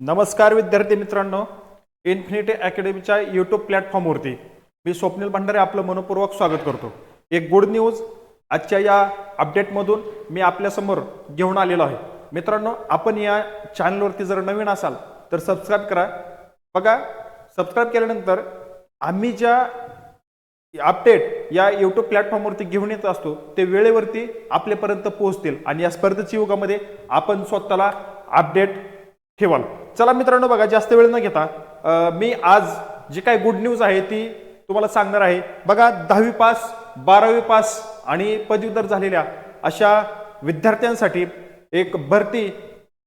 नमस्कार विद्यार्थी मित्रांनो इन्फिनिटी अकॅडमीच्या यूट्यूब प्लॅटफॉर्मवरती मी स्वप्नील भंडारे आपलं मनपूर्वक स्वागत करतो. एक गुड न्यूज आजच्या या अपडेटमधून मी आपल्यासमोर घेऊन आलेलो आहे. मित्रांनो आपण या चॅनलवरती जर नवीन असाल तर सबस्क्राईब करा. बघा सबस्क्राईब केल्यानंतर आम्ही ज्या अपडेट या यूट्यूब प्लॅटफॉर्मवरती घेऊन येत असतो ते वेळेवरती आपल्यापर्यंत पोहोचतील आणि या स्पर्धेच्या युगामध्ये आपण स्वतःला अपडेट ठेवाल. चला मित्रांनो बघा जास्त वेळ न घेता मी आज जी काही गुड न्यूज आहे ती तुम्हाला सांगणार आहे. बघा दहावी पास बारावी पास आणि पदवीधर झालेल्या अशा विद्यार्थ्यांसाठी एक भरती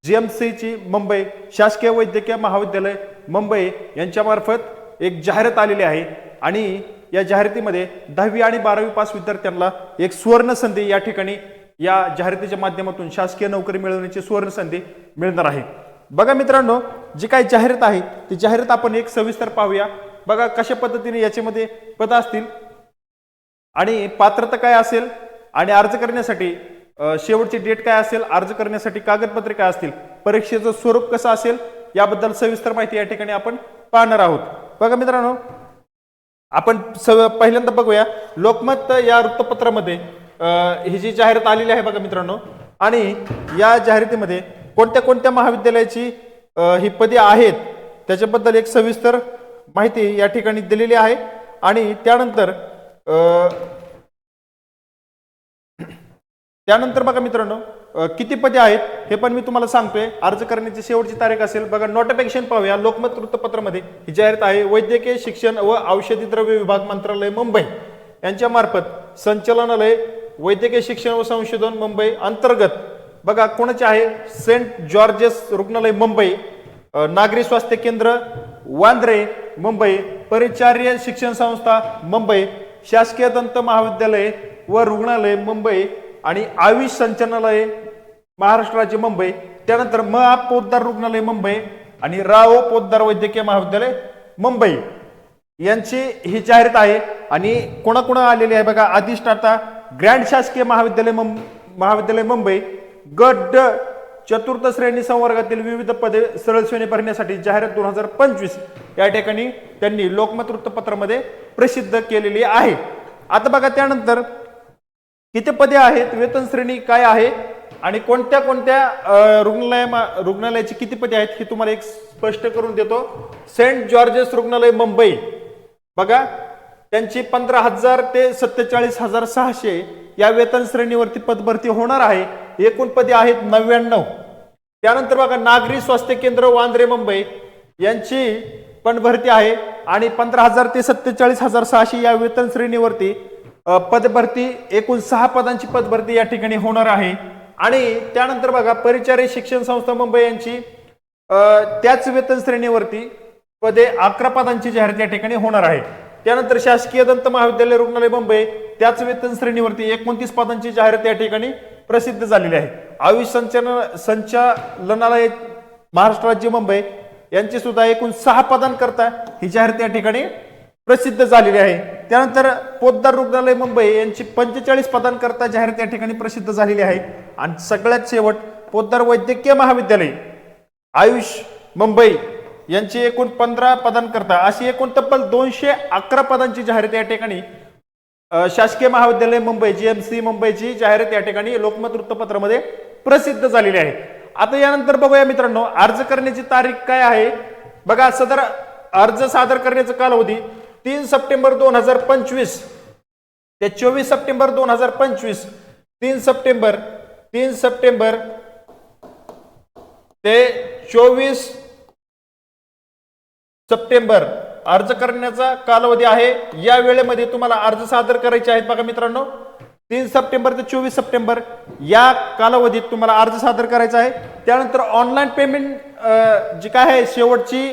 जी एम सीची मुंबई शासकीय वैद्यकीय महाविद्यालय मुंबई यांच्यामार्फत एक जाहिरात आलेली आहे आणि या जाहिरातीमध्ये दहावी आणि बारावी पास विद्यार्थ्यांना एक सुवर्ण संधी या ठिकाणी या जाहिरातीच्या माध्यमातून शासकीय नोकरी मिळवण्याची सुवर्ण संधी मिळणार आहे. बघा मित्रांनो जी काही जाहिरात आहे ती जाहिरात आपण एक सविस्तर पाहूया. बघा कशा पद्धतीने याच्यामध्ये पद असतील. आणि पात्रता काय असेल? आणि अर्ज करण्यासाठी शेवटची डेट काय असेल? अर्ज करण्यासाठी कागदपत्रे काय असतील? परीक्षेचं स्वरूप कसं असेल? याबद्दल सविस्तर माहिती या ठिकाणी आपण पाहणार आहोत. बघा मित्रांनो आपण स- पहिल्यांदा बघूया. लोकमत या वृत्तपत्रामध्ये ही जी जाहिरात आलेली आहे बघा मित्रांनो आणि या जाहिरातीमध्ये कोणत्या कोणत्या महाविद्यालयाची ही पदे आहेत त्याच्याबद्दल एक सविस्तर माहिती या ठिकाणी दिलेली आहे. आणि त्यानंतर त्यानंतर बघा मित्रांनो किती पदे आहेत हे पण मी तुम्हाला सांगतोय. अर्ज करण्याची शेवटची तारीख असेल बघा नोटिफिकेशन पाहूया. लोकमत वृत्तपत्रामध्ये ही जाहिरात आहे वैद्यकीय शिक्षण व औषधी द्रव्य विभाग मंत्रालय मुंबई. यांच्या मार्फत संचालनालय वैद्यकीय शिक्षण व संशोधन मुंबई अंतर्गत बघा कोणाचे आहे? सेंट जॉर्जेस रुग्णालय मुंबई. नागरी स्वास्थ्य केंद्र वांद्रे मुंबई. परिचार्य शिक्षण संस्था मुंबई. शासकीय दंत महाविद्यालय व रुग्णालय मुंबई. आणि आयुष संचालनालय महाराष्ट्र राज्य मुंबई. त्यानंतर म आ पोद्दार रुग्णालय मुंबई. आणि राव पोद्दार वैद्यकीय महाविद्यालय मुंबई. यांची ही जाहिरात आहे. आणि कोणाकोणा आलेली आहे बघा अधिष्ठाता ग्रँड शासकीय महाविद्यालय मुं- महाविद्यालय मुंबई. गट ड चतुर्थ श्रेणी संवर्गातील विविध पदे सरळ श्रेणी भरण्यासाठी जाहिरात दोन हजार पंचवीस या ठिकाणी त्यांनी लोकमत वृत्तपत्रामध्ये प्रसिद्ध केलेली आहे. आता बघा त्यानंतर किती पदे आहेत वेतन श्रेणी काय आहे आणि कोणत्या कोणत्या अ, रुग्णालय रुग्णालयाची किती पदे आहेत हे तुम्हाला एक स्पष्ट करून देतो. सेंट जॉर्जेस रुग्णालय मुंबई. बघा त्यांची पंधरा हजार ते सत्तेचाळीस हजार सहाशे या वेतन श्रेणीवरती पदभरती होणार आहे. एकूण पदे आहेत नव्याण्णव. त्यानंतर बघा नागरी स्वास्थ्य केंद्र वांद्रे मुंबई यांची पण भरती आहे. आणि पंधरा हजार ते सत्तेचाळीस हजार सहाशे या वेतन श्रेणीवरती पदभरती एकूण सहा पदांची पदभरती या ठिकाणी होणार आहे. आणि त्यानंतर बघा परिचारी शिक्षण संस्था मुंबई यांची त्याच वेतन श्रेणीवरती पदे अकरा पदांची जाहिरात या ठिकाणी होणार आहे. त्यानंतर शासकीय दंत महाविद्यालय रुग्णालय मुंबई त्याच वेतन श्रेणीवरती एकोणतीस पदांची जाहिरात या ठिकाणी प्रसिद्ध झालेली आहे. आयुष संचालन संचालनालय महाराष्ट्र राज्य मुंबई यांची सुद्धा एकूण सहा पदांकरता ही जाहीर या ठिकाणी प्रसिद्ध झालेली आहे. त्यानंतर पोद्दार रुग्णालय मुंबई यांची पंचेचाळीस पदांकरता जाहीर या ठिकाणी प्रसिद्ध झालेली आहे. आणि सगळ्यात शेवट पोद्दार वैद्यकीय महाविद्यालय आयुष मुंबई यांची एकूण पंधरा पदांकरता अशी एकूण तब्बल दोनशे अकरा पदांची जाहीर या ठिकाणी शासकीय महाविद्यालय मुंबई जी एम सी मुंबईची जाहिरात या ठिकाणी लोकमत वृत्तपत्रामध्ये प्रसिद्ध झालेली आहे. आता यानंतर बघूया मित्रांनो अर्ज करण्याची तारीख काय आहे? बघा सदर अर्ज सादर करण्याचा कालावधी तीन सप्टेंबर दोन हजार पंचवीस. ते चोवीस सप्टेंबर दोन हजार पंचवीस. तीन सप्टेंबर तीन सप्टेंबर ते चोवीस सप्टेंबर. अर्ज करण्याचा कालावधी आहे. या वेळेमध्ये तुम्हाला अर्ज सादर करायचे आहेत बघा मित्रांनो. तीन सप्टेंबर ते चोवीस सप्टेंबर या कालावधीत तुम्हाला अर्ज सादर करायचा आहे. त्यानंतर ऑनलाईन पेमेंट जी काय आहे शेवटची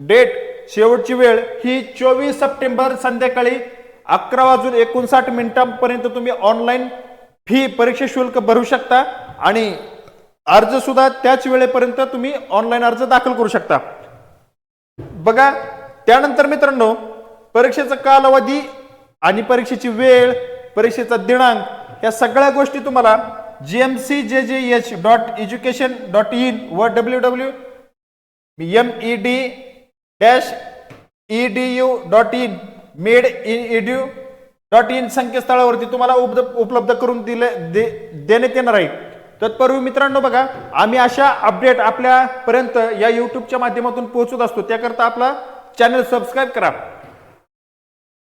डेट शेवटची वेळ ही चोवीस सप्टेंबर संध्याकाळी अकरा वाजून एकोणसाठ मिनिटांपर्यंत तुम्ही ऑनलाईन फी परीक्षा शुल्क भरू शकता आणि अर्ज सुद्धा त्याच वेळेपर्यंत तुम्ही ऑनलाईन अर्ज दाखल करू शकता. बघा त्यानंतर मित्रांनो परीक्षेचा कालावधी आणि परीक्षेची वेळ परीक्षेचा दिनांक या सगळ्या गोष्टी तुम्हाला जी M C J J H dot education dot in व W W M E D dash E D U dot in med in edu dot in संकेतस्थळावरती तुम्हाला उपलब्ध उपलब्ध करून दिले दे देण्यात येणार आहे. तत्पूर्वी मित्रांनो बघा आम्ही अशा अपडेट आपल्यापर्यंत या युट्यूबच्या माध्यमातून पोहोचत असतो. त्याकरता आपला चॅनल सबस्क्राईब करा.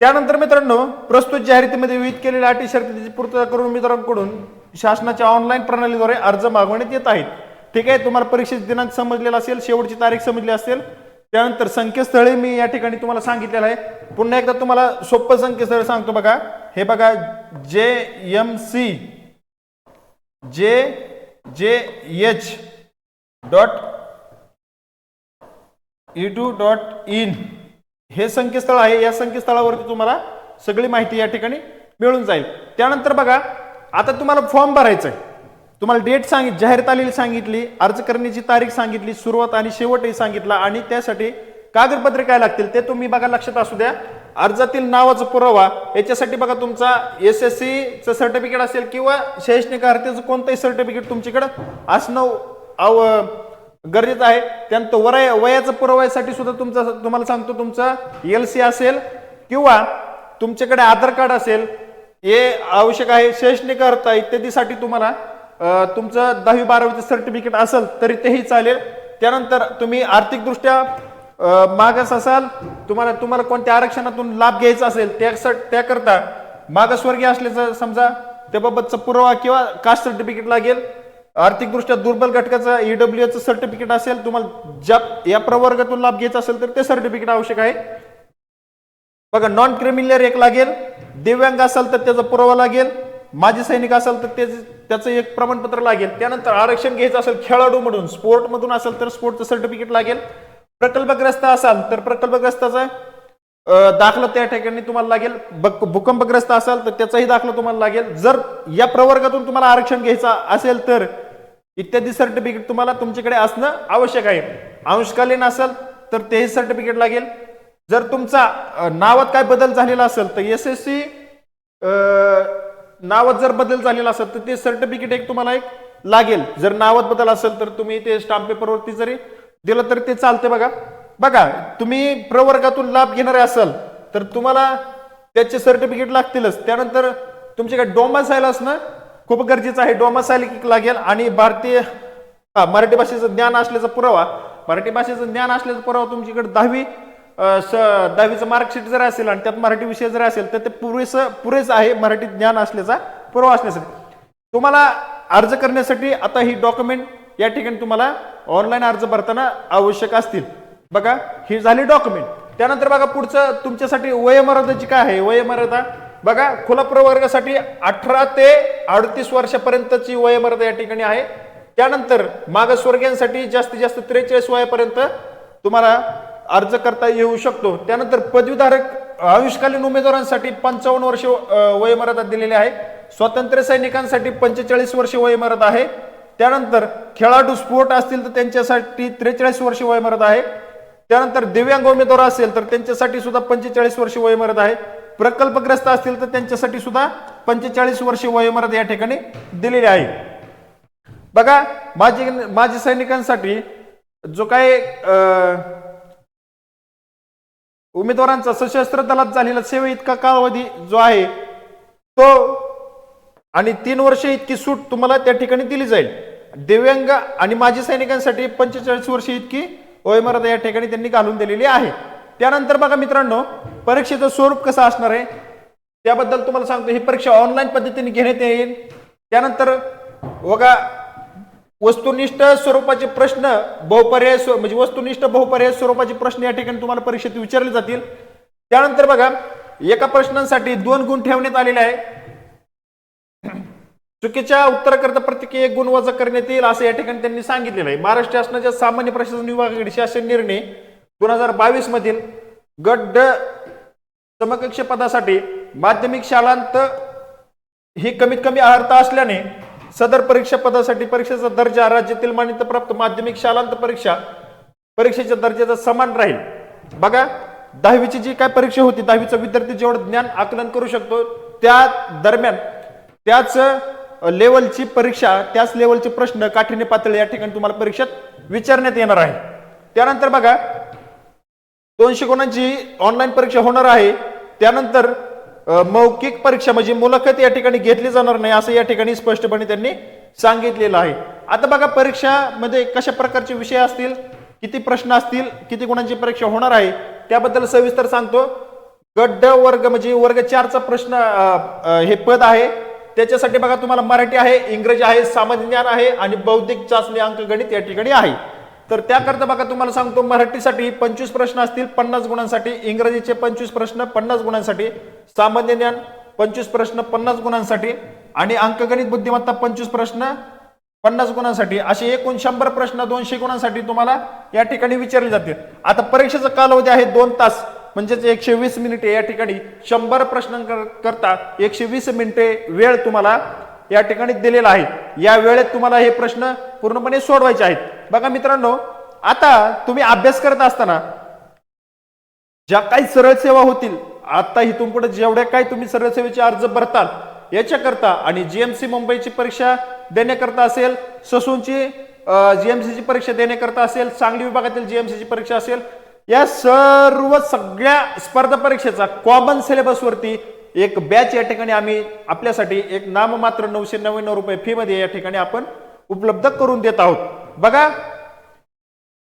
त्यानंतर मित्रांनो प्रस्तुत जाहिरातीमध्ये विविध केलेल्या अटी शर्तीची पूर्तता करून मित्रांकडून शासनाच्या ऑनलाईन प्रणालीद्वारे अर्ज मागवण्यात येत आहेत. ठीक आहे तुम्हाला परीक्षेचे दिनांक समजलेला असेल शेवटची तारीख समजली असेल त्यानंतर संकेतस्थळे मी या ठिकाणी तुम्हाला सांगितलेलं आहे. पुन्हा एकदा तुम्हाला सोपं संकेतस्थळ सांगतो बघा. हे बघा जे M C J J H dot edu dot in हे संकेतस्थळ आहे. या संकेतस्थळावरती तुम्हाला सगळी माहिती या ठिकाणी मिळून जाईल. त्यानंतर बघा आता तुम्हाला फॉर्म भरायचा आहे तुम्हाला डेट सांगित जाहीर आलेली सांगितली अर्ज करण्याची तारीख सांगितली सुरुवात आणि शेवटही सांगितला आणि त्यासाठी कागदपत्रे काय लागतील ते तुम्ही बघा लक्षात असू द्या. अर्जातील नावाचा पुरावा याच्यासाठी बघा तुमचा एस एस सीचं सर्टिफिकेट असेल किंवा शैक्षणिक अर्हतेचं कोणतंही सर्टिफिकेट तुमच्याकडं असणं आव गरजेचं आहे. त्यानंतर वय वयाचं पुराव्यासाठी सुद्धा तुमचा तुम्हाला सांगतो तुमचा एल सी असेल किंवा तुमच्याकडे आधार कार्ड असेल हे आवश्यक आहे. शैक्षणिक अर्थ इत्यादीसाठी तुम्हाला तुमचं दहावी बारावीचं सर्टिफिकेट असेल तरी तेही चालेल. त्यानंतर तुम्ही आर्थिकदृष्ट्या मागास असाल तुम्हाला तुम्हाला कोणत्या आरक्षणातून लाभ घ्यायचा असेल त्या त्याकरता मागासवर्गीय असल्याचं समजा त्याबाबतचा पुरावा किंवा कास्ट सर्टिफिकेट लागेल. आर्थिकदृष्ट्या दुर्बल घटकाचा E सर्टिफिकेट असेल तुम्हाला ज्या या प्रवर्गातून लाभ घ्यायचा असेल तर ते सर्टिफिकेट आवश्यक आहे. बघा नॉन क्रिमिनल एक लागेल दिव्यांग असाल तर त्याचा पुरावा लागेल माजी सैनिक असाल तर त्याचं त्याचं एक प्रमाणपत्र लागेल. त्यानंतर आरक्षण घ्यायचं असेल खेळाडू म्हणून स्पोर्ट मधून असेल तर स्पोर्टचं सर्टिफिकेट लागेल. प्रकल्पग्रस्त असाल तर प्रकल्पग्रस्ताचा दाखला त्या ठिकाणी तुम्हाला लागेल. बक- भूकंपग्रस्त असाल तर त्याचाही दाखला तुम्हाला लागेल. जर या प्रवर्गातून तुम्हाला आरक्षण घ्यायचा असेल तर इत्यादी सर्टिफिकेट तुम्हाला तुमच्याकडे असणं आवश्यक आहे. अंशकालीन असेल तर तेही सर्टिफिकेट लागेल. जर तुमचा नावात काय बदल झालेला असेल तर एस एस सी नावात जर बदल झालेला असेल तर ते सर्टिफिकेट एक तुम्हाला एक लागेल. जर नावात बदल असेल तर तुम्ही ते स्टाम्प पेपरवरती जरी दिलं तरी ते चालते बघा. बघा तुम्ही प्रवर्गातून लाभ घेणारे असाल तर तुम्हाला त्याचे सर्टिफिकेट लागतीलच. त्यानंतर तुमच्याकडे डोमासाईल असणं खूप गरजेचं आहे डोमासाईल लागेल आणि भारतीय मराठी भाषेचं ज्ञान असल्याचा पुरावा. मराठी भाषेचं ज्ञान असल्याचा पुरावा तुमच्याकडे दहावी स दहावीचं मार्कशीट जर असेल आणि त्यात मराठी विषय जर असेल तर ते पुरेसं पुरेसं आहे मराठी ज्ञान असल्याचा पुरावा असण्यासाठी तुम्हाला अर्ज करण्यासाठी आता ही डॉक्युमेंट या ठिकाणी तुम्हाला ऑनलाईन अर्ज भरताना आवश्यक असतील. बघा ही झाली डॉक्युमेंट त्यानंतर बघा पुढचं तुमच्यासाठी वयमर्यादाची काय आहे? वयमर्यादा? बघा खुला प्रवर्गासाठी अठरा ते अडतीस वर्षापर्यंतची वयमर्यादा या ठिकाणी आहे. त्यानंतर मागासवर्गीयांसाठी जास्तीत जास्त त्रेचाळीस वयापर्यंत तुम्हाला अर्ज करता येऊ शकतो. त्यानंतर पदवीधारक आयुष्कालीन उमेदवारांसाठी पंचावन्न वर्ष वयमर्यादा दिलेली आहे. स्वातंत्र्य सैनिकांसाठी पंचेचाळीस वर्ष वयमर्यादा आहे. त्यानंतर खेळाडू स्पोर्ट असतील तर त्यांच्यासाठी त्रेचाळीस वर्ष वयमर्यादा आहे. त्यानंतर दिव्यांग उमेदवार असेल तर त्यांच्यासाठी सुद्धा पंचेचाळीस वर्ष वयमर्यादा आहे. प्रकल्पग्रस्त असतील तर त्यांच्यासाठी सुद्धा पंचेचाळीस वर्ष वयमर्यादा या ठिकाणी दिलेली आहे. बघा माजी माजी सैनिकांसाठी जो काय अं, उमेदवारांचा सशस्त्र दलात झालेला सेवे इतका कालावधी जो आहे तो आणि तीन वर्ष इतकी सूट तुम्हाला त्या ठिकाणी दिली जाईल. दिव्यांग आणि माजी सैनिकांसाठी पंचेचाळीस वर्ष इतकी वयमर्यादा या ठिकाणी त्यांनी घालून दिलेली आहे. त्यानंतर बघा मित्रांनो परीक्षेचं स्वरूप कसं असणार आहे? त्याबद्दल तुम्हाला सांगतो ही परीक्षा ऑनलाईन पद्धतीने घेण्यात येईल. त्यानंतर बघा वस्तुनिष्ठ स्वरूपाचे प्रश्न बहुपर्याय स्व- म्हणजे वस्तुनिष्ठ बहुपर्याय स्वरूपाचे प्रश्न या ठिकाणी तुम्हाला परीक्षेत विचारले जातील. त्यानंतर बघा एका प्रश्नांसाठी दोन गुण ठेवण्यात आलेले आहे. चुकीच्या उत्तराकरता प्रत्येकी एक गुण वजा करण्यात येईल असं या ठिकाणी त्यांनी सांगितलेलं आहे. महाराष्ट्र शासनाच्या सामान्य प्रशासन विभागाकडे शासन निर्णय दोन हजार बावीस मधील गट ड समकक्ष पदासाठी माध्यमिक शालांत ही कमीत कमी अर्हता असल्याने सदर परीक्षा पदासाठी परीक्षेचा दर्जा राज्यातील मान्यताप्राप्त माध्यमिक शालांत परीक्षा परीक्षेच्या दर्जाचा समान राहील. बघा दहावीची जी काय परीक्षा होती दहावीचा विद्यार्थी जेवढं ज्ञान आकलन करू शकतो त्या दरम्यान त्याच लेवलची परीक्षा त्याच लेवलचे प्रश्न काठीण्य पातळी या ठिकाणी तुम्हाला परीक्षेत विचारण्यात येणार आहे. त्यानंतर बघा दोनशे गुणांची ऑनलाईन परीक्षा होणार आहे. त्यानंतर मौखिक परीक्षा म्हणजे मुलाखत या ठिकाणी घेतली जाणार नाही असं या ठिकाणी स्पष्टपणे त्यांनी सांगितलेलं आहे. आता बघा परीक्षामध्ये कशा प्रकारचे विषय असतील किती प्रश्न असतील किती गुणांची परीक्षा होणार आहे त्याबद्दल सविस्तर सांगतो. गड्ड वर्ग म्हणजे वर्ग चारचा प्रश्न हे पद आहे. त्याच्यासाठी बघा तुम्हाला मराठी आहे इंग्रजी आहे सामान्य ज्ञान आहे आणि बौद्धिक चाचणी अंकगणित या ठिकाणी आहे. तर त्याकरता बघा तुम्हाला सांगतो मराठीसाठी पंचवीस प्रश्न असतील पन्नास गुणांसाठी इंग्रजीचे पंचवीस प्रश्न पन्नास गुणांसाठी सामान्य ज्ञान पंचवीस प्रश्न पन्नास गुणांसाठी आणि अंकगणित बुद्धिमत्ता पंचवीस प्रश्न पन्नास गुणांसाठी. असे एकूण शंभर प्रश्न दोनशे गुणांसाठी तुम्हाला या ठिकाणी विचारले जातील. आता परीक्षेचा कालावधी आहे दोन तास. म्हणजेच एकशे वीस मिनिटे या ठिकाणी शंभर प्रश्न करता एकशे वीस मिनिटे वेळ तुम्हाला या ठिकाणी दिलेला आहे. या वेळेत तुम्हाला हे प्रश्न पूर्णपणे सोडवायचे आहेत. बघा मित्रांनो आता तुम्ही अभ्यास करत असताना ज्या काही सरळ सेवा होतील आता इथून पुढे जेवढ्या काही तुम्ही सरळ सेवेचे अर्ज भरताल याच्याकरता आणि जीएमसी मुंबईची परीक्षा देण्याकरता असेल ससूनची जीएमसीची परीक्षा देण्याकरता असेल सांगली विभागातील जीएमसीची परीक्षा असेल या सर्व सगळ्या स्पर्धा परीक्षेचा कॉमन सिलेबसवरती एक बॅच या ठिकाणी आम्ही आपल्यासाठी एक नाममात्र नऊशे नव्याण्णव रुपये फी मध्ये या ठिकाणी आपण उपलब्ध करून देत आहोत. बघा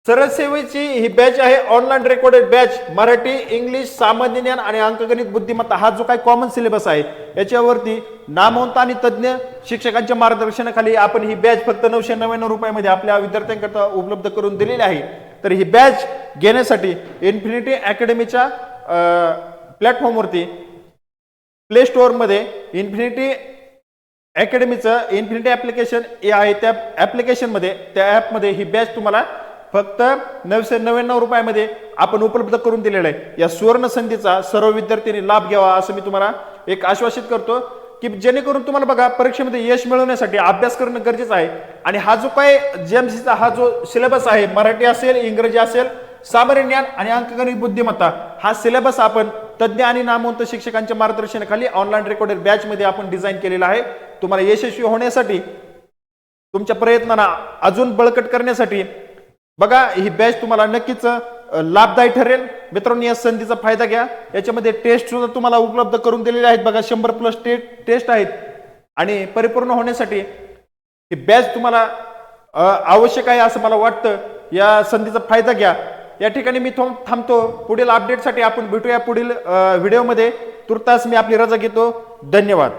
सरसेवेची ही बॅच आहे online recorded batch Marathi English सामान्य ज्ञान आणि अंकगणित बुद्धिमत्ता हा जो काही कॉमन सिलेबस आहे याच्यावरती नामवंत आणि तज्ज्ञ शिक्षकांच्या मार्गदर्शनाखाली आपण ही बॅच फक्त नऊशे नव्याण्णव रुपयामध्ये आपल्या विद्यार्थ्यांकरता उपलब्ध करून दिलेली आहे. तर ही बॅच घेण्यासाठी इन्फिनिटी अकॅडमीच्या प्लॅटफॉर्मवरती प्ले स्टोअरमध्ये इन्फिनिटी अकॅडमीचं इन्फिनिटी ॲप्लिकेशन हे आहे. त्या ॲप्लिकेशनमध्ये त्या ॲपमध्ये ही बॅच तुम्हाला फक्त नऊशे नव्याण्णव रुपयामध्ये आपण उपलब्ध करून दिलेलं आहे. या सुवर्ण संधीचा सर्व विद्यार्थ्यांनी लाभ घ्यावा असं मी तुम्हाला एक आश्वासित करतो. की जेणेकरून तुम्हाला बघा परीक्षेमध्ये यश मिळवण्यासाठी अभ्यास करणं गरजेचं आहे. आणि हा जो काय जेएमसीचा हा जो सिलेबस आहे मराठी असेल इंग्रजी असेल सामान्य ज्ञान आणि अंकगणित बुद्धिमत्ता हा सिलेबस आपण तज्ज्ञ आणि नामवंत शिक्षकांच्या मार्गदर्शनाखाली ऑनलाईन रेकॉर्डेड बॅच मध्ये आपण डिझाईन केलेला आहे. तुम्हाला यशस्वी होण्यासाठी तुमच्या प्रयत्नांना अजून बळकट करण्यासाठी बघा ही बॅच तुम्हाला नक्कीच लाभदायी ठरेल. मित्रांनो या संधीचा फायदा घ्या. याच्यामध्ये टेस्ट सुद्धा तुम्हाला उपलब्ध करून दिलेले आहेत. बघा शंभर प्लस टे टेस्ट आहेत. आणि परिपूर्ण होण्यासाठी ही बॅच तुम्हाला आवश्यक आहे असं मला वाटतं. या संधीचा फायदा घ्या. या ठिकाणी मी थो- थांबतो. पुढील अपडेटसाठी आपण भेटूया पुढील व्हिडिओमध्ये तुर्तास मी आपली रजा घेतो. धन्यवाद.